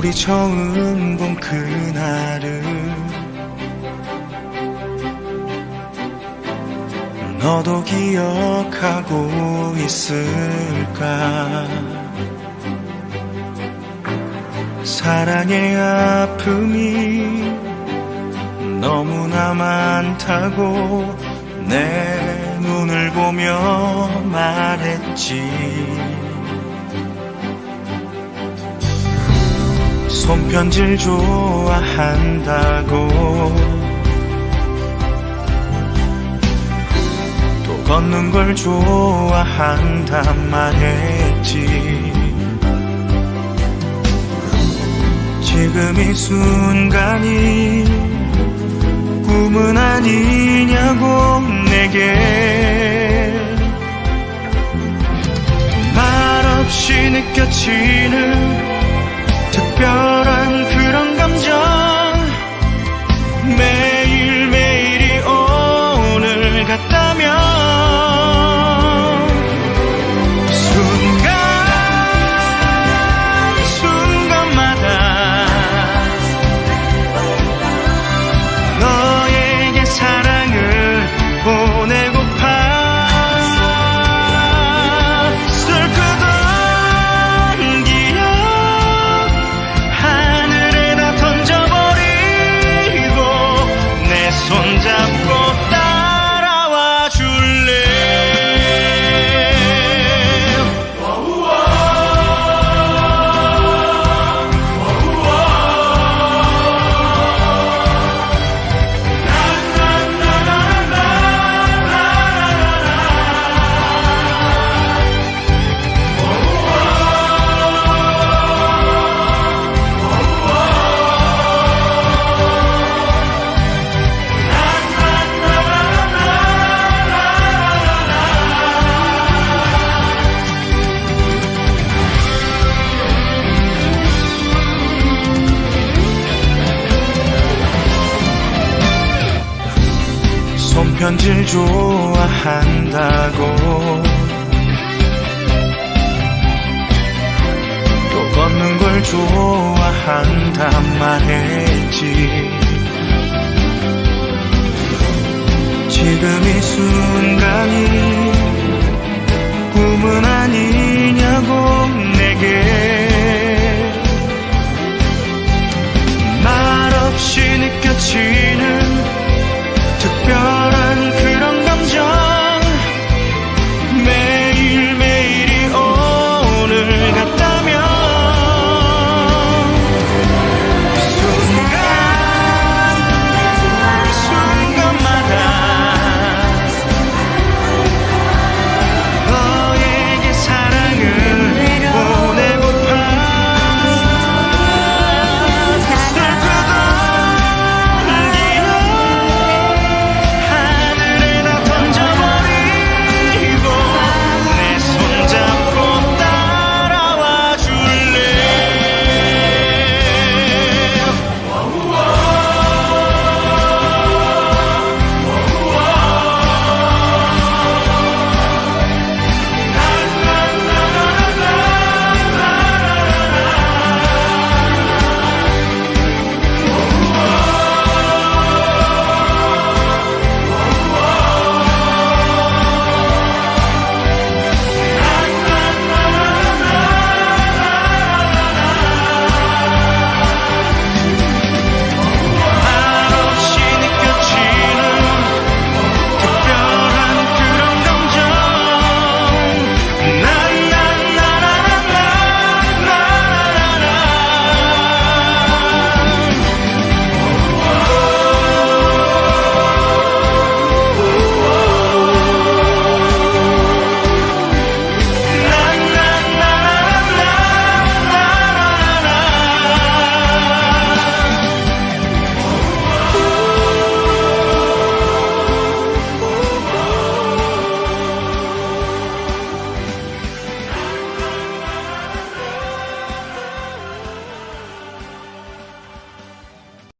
우리 처음 본 그날을 너도 기억하고 있을까? 사랑의 아픔이 너무나 많다고 내 눈을 보며 말했지 손편지를 좋아한다고. 또 걷는 걸 좋아한단 말했지. 지금 이 순간이 꿈은 아니냐고 내게. 말없이 느껴지는 प्यार 편지를 좋아한다고. 또 걷는 걸 좋아한단 말했지. 지금 이 순간이 꿈은 아니냐고 내게. 말없이 느껴지는